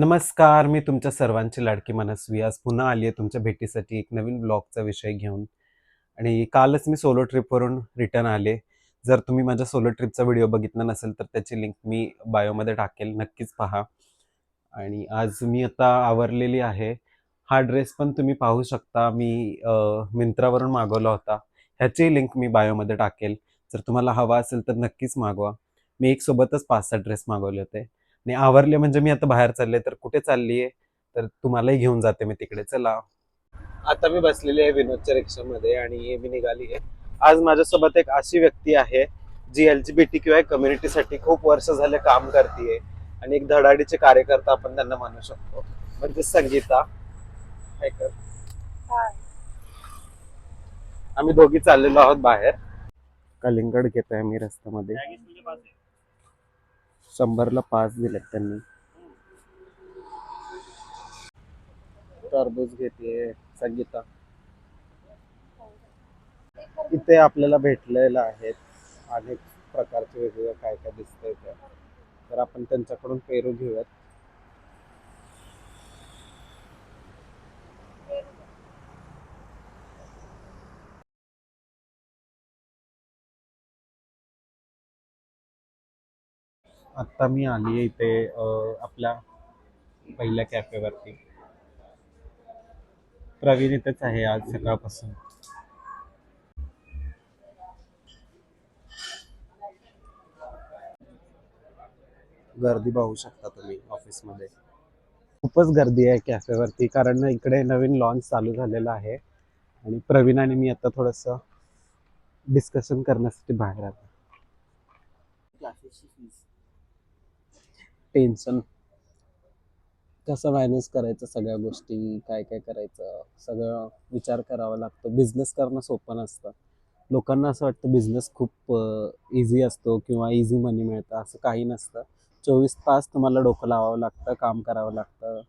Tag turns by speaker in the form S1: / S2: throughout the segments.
S1: नमस्कार मी तुमच्या सर्वांची लाडकी मनस्वी. आज पुन्हा आली आहे तुमच्या भेटीसाठी एक नवीन ब्लॉगचा विषय घेऊन. आणि कालच मी सोलो ट्रिपवरून रिटर्न आले. जर तुम्ही माझ्या सोलो ट्रिपचा व्हिडिओ बघितला नसेल तर त्याची लिंक मी बायोमध्ये टाकेल. नक्कीच पहा. आणि आज मी आता आवरलेली आहे. हा ड्रेस पण तुम्ही पाहू शकता. मी मिंत्रावरून मागवला होता. ह्याची लिंक मी बायोमध्ये टाकेल. जर तुम्हाला हवा असेल तर नक्कीच मागवा. मी एक सोबतच पाच सहा ड्रेस मागवले होते. आणि आवरले म्हणजे मी आता बाहेर चालले तर कुठे चालली आहे तर तुम्हालाही घेऊन जाते मी तिकडे. चला. आता मी बसलेली आहे विनोदच्या रिक्षामध्ये आणि मी निघाली आहे. आज माझ्यासोबत एक अशी व्यक्ती आहे जी L G B T Q I कम्युनिटीसाठी खूप वर्ष झाले काम करते आणि एक धडाडीचे कार्यकर्ता आपण त्यांना म्हणू शकतो. म्हणजे संगीता. हाय कर आम्ही दोघी चाललेलो आहोत बाहेर. कलिंगड घेत आहे मी रस्त्यामध्ये शंभरला पाच दिलेत त्यांनी. टरबूज घेते संगीता. इथे आपल्याला भेटलेलं आहेत अनेक प्रकारचे वेगवेगळं काय काय दिसतंय ते तर आपण त्यांच्याकडून पेरू घेऊयात. आता मी आली आहे इथे आपल्या पहिल्या कॅफेवरती प्रवीण इथेच आहे आज सकाळपासून. गर्दी पाहू शकता तुम्ही ऑफिसमध्ये. खूपच गर्दी आहे कॅफेवरती कारण इकडे नवीन लॉन्च चालू झालेला आहे. आणि प्रवीण आणि मी आता थोडंसं डिस्कशन करण्यासाठी बाहेर आलो. टेन्शन. कसं मॅनेज करायचं सगळ्या गोष्टी काय काय करायचं सगळं विचार करावा लागतो. बिझनेस करणं सोपं नसतं. लोकांना असं वाटतं बिझनेस खूप इझी असतो किंवा इझी मनी मिळतं असं काही नसतं. चोवीस तास तुम्हाला डोकं लावावं लागतं काम करावं लागतं.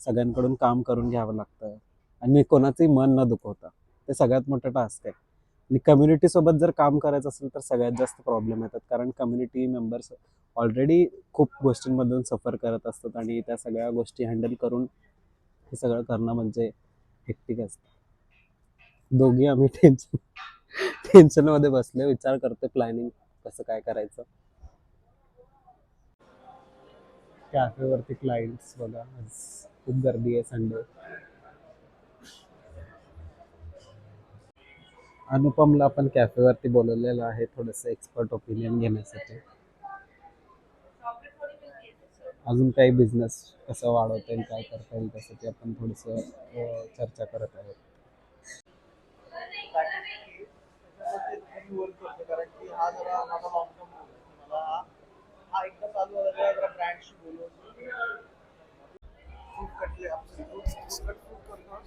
S1: सगळ्यांकडून काम करून घ्यावं लागतं. आणि कोणाचंही मन न दुखवता. ते सगळ्यात मोठं टास्क आहे. आणि कम्युनिटीसोबत जर काम करायचं असेल तर सगळ्यात जास्त प्रॉब्लेम येतात. कारण कम्युनिटी मेंबर्स ऑलरेडी खूप गोष्टींमधून सफर करत असतात आणि त्या सगळ्या गोष्टी हँडल करून हे सगळं करणं म्हणजे हेक्टिक असतं. दोघी आम्ही टेन्शन टेन्शनमध्ये बसले विचार करतो प्लॅनिंग कसं काय करायचं. कॅफेवरती क्लायंट्स बघा आज खूप गर्दी आहे संडे अनुपमला आपण कॅफेवरती बोलवलेलं आहे थोडंसं एक्सपर्ट ओपिनियन घेण्यासाठी. अजून काही बिझनेस कसं वाढवता येईल काय करता येईल त्यासाठी आपण थोडंसं चर्चा करत आहोत.
S2: कारण की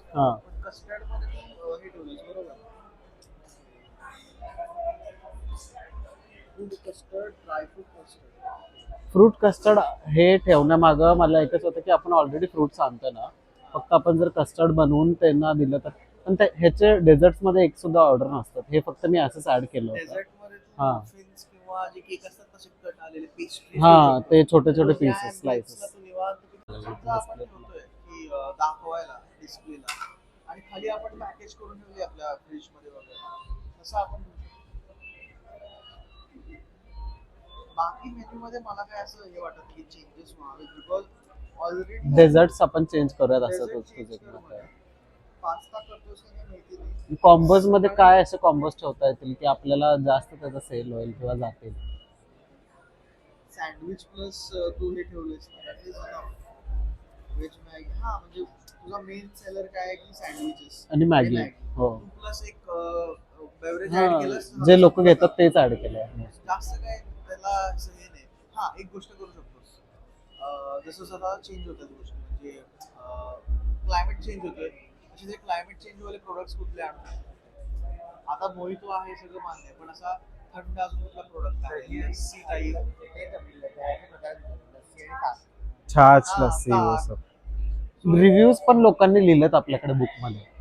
S2: हा फ्रूट कस्टर्डमध्ये
S1: हे
S2: ड्रायफ्रूट कस्टर्ड
S3: फ्रूट कस्टर्ड हे ठेवण्यामागं मला एकच होतं की आपण ऑलरेडी फ्रुट्स आणतो ना. फक्त आपण जर कस्टर्ड बनवून त्यांना दिलं तर. पण ते ह्याचे डेझर्ट्समध्ये एक सुद्धा ऑर्डर नसतात. हे फक्त मी असंच ऍड केलं होतं.
S2: डेझर्टमध्ये
S3: हा. हा ते छोटे छोटे पीसेस स्लाइसेस
S2: दाखवायला डिस्प्लेला आणि खाली आपण पॅकेज करून ठेवली आपल्या फ्रीजमध्ये वगैरे. तसं आपण बाकी मेन्यू मध्ये मला काय असं हे वाटत की चेंजेस व्हावे बिकॉज ऑलरेडी
S3: डेझर्ट्स आपण चेंज करूयात असं तुझं तुझं मत आहे.
S2: पास्ता करतोस की नाही माहिती नाही.
S3: कॉम्बोजमध्ये काय असे कॉम्बोज ठेवता येतील की आपल्याला जास्त त्याचा सेल होईल किंवा जातील
S2: सँडविच प्लस तू हे ठेवलेस व्हेज मॅगी हा म्हणजे तुझा मेन सेलर काय आहे की सँडविचेस
S3: आणि मॅगी हो
S2: प्लस एक बेवरेज ऍड केलंस
S3: जे लोक घेतात तेच ऍड केले
S2: जास्त काय त्याला असं हे नाही. हा एक गोष्ट करू शकतोस अं, जसं स्वतः चेंज होतात गोष्टी म्हणजे क्लायमेट चेंज होतोय असे जे क्लायमेट चेंज वाले प्रोडक्ट्स कुठले आणतो आता मोहितो आहे सगळं मान्य आहे, पण असा थंड अजून कुठला प्रोडक्ट आहे लस्सी काही
S1: छाछ
S2: हा,
S1: लस्सी
S3: रिव्ह्यूज पण लोकांनी लिहिलेत आपल्याकडे बुकमध्ये.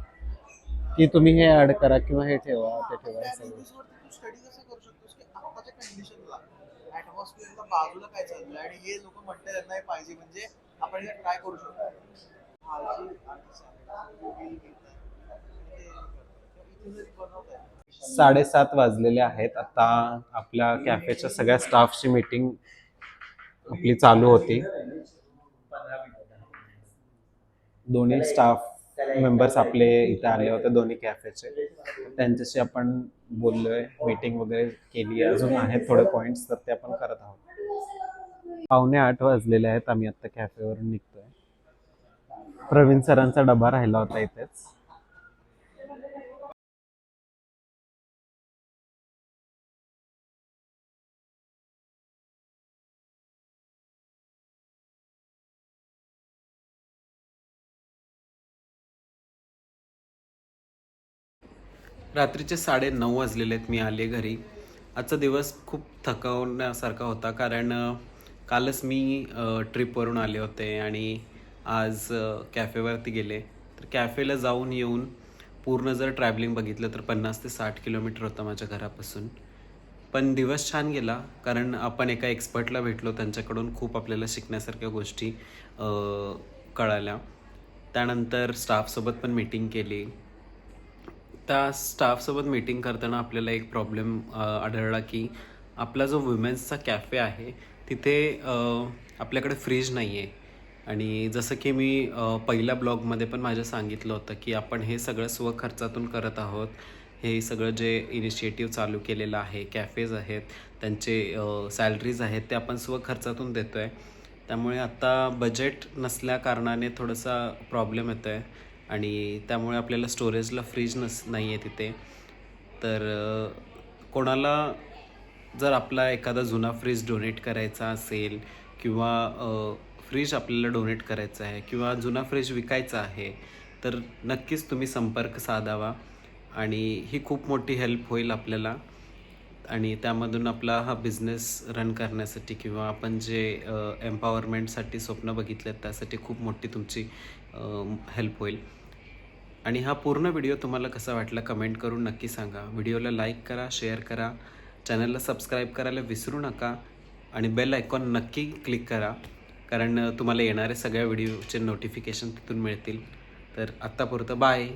S3: की तुम्ही हे ऍड करा किंवा हे ठेवा ते ठेवा हे
S2: स्टडी कसं करू शकतोस? की आताच्या कंडिशनला ऍटमॉस्फिअरला बाजूला काय चाललंय? आणि हे लोक म्हणतात त्यांना हे पाहिजे म्हणजे आपण हे ट्राय करू शकतो
S1: साडेसात वाजलेले आहेत. आता आपल्या कॅफेच्या सगळ्या स्टाफची मीटिंग आपली चालू होती. दोन्ही स्टाफ मेंबर्स आपले इथे आले होते दोन्ही कॅफेचे त्यांच्याशी आपण बोललोय मीटिंग वगैरे केली आहे. अजून आहेत थोडे पॉइंट्स तर ते आपण करत आहोत. पावणे आठ वाजलेले आहेत. आम्ही आता कॅफेवरून निघतोय. प्रवीण सरांचा डबा राहिला होता इथेच. रात्रीचे साडे नऊ वाजलेले आहेत. मी आले घरी. आजचा दिवस खूप थकवण्यासारखा होता कारण कालच मी ट्रिपवरून आले होते आणि आज कॅफेवरती गेले. तर कॅफेला जाऊन येऊन पूर्ण जर ट्रॅव्हलिंग बघितलं तर पन्नास ते साठ किलोमीटर होतं माझ्या घरापासून. पण दिवस छान गेला कारण आपण एका एक्सपर्टला भेटलो त्यांच्याकडून खूप आपल्याला शिकण्यासारख्या गोष्टी कळाल्या. त्यानंतर स्टाफसोबत पण मीटिंग केली. त्या स्टाफसोबत मीटिंग करताना आपल्याला एक प्रॉब्लेम आढळला की आपला जो वुमेन्सचा कॅफे आहे तिथे आपल्याकडे फ्रीज नाही आहे आणि जसं की मी पहिल्या ब्लॉगमध्ये पण माझ्या सांगितलं होतं की आपण हे सगळं स्वखर्चातून करत आहोत. हे सगळं जे इनिशिएटिव्ह चालू केलेलं आहे कॅफेज आहेत त्यांचे सॅलरीज आहेत ते आपण स्वखर्चातून देतो आहे त्यामुळे आत्ता बजेट नसल्या कारणाने थोडासा प्रॉब्लेम येतो आहे आणि त्यामुळे आपल्याला स्टोरेजला फ्रीज नस नाही आहे तिथे. तर कोणाला जर आपला एखादा जुना फ्रीज डोनेट करायचा असेल किंवा फ्रीज आपल्याला डोनेट करायचा आहे किंवा जुना फ्रीज विकायचा आहे तर नक्कीच तुम्ही संपर्क साधावा आणि ही खूप मोठी हेल्प होईल आपल्याला. आणि त्यामधून आपला हा बिझनेस रन करण्यासाठी किंवा आपण जे एम्पॉवरमेंटसाठी स्वप्न बघितले त्यासाठी खूप मोठी तुमची हेल्प होईल. आणि हा पूर्ण व्हिडिओ तुम्हाला कसा वाटला कमेंट करून नक्की सांगा. व्हिडिओला लाईक करा शेअर करा चॅनलला सबस्क्राईब करायला विसरू नका आणि बेल आयकॉन नक्की क्लिक करा कारण तुम्हाला येणारे सगळ्या व्हिडिओचे नोटिफिकेशन तिथून मिळतील. तर आत्तापुरतं बाय.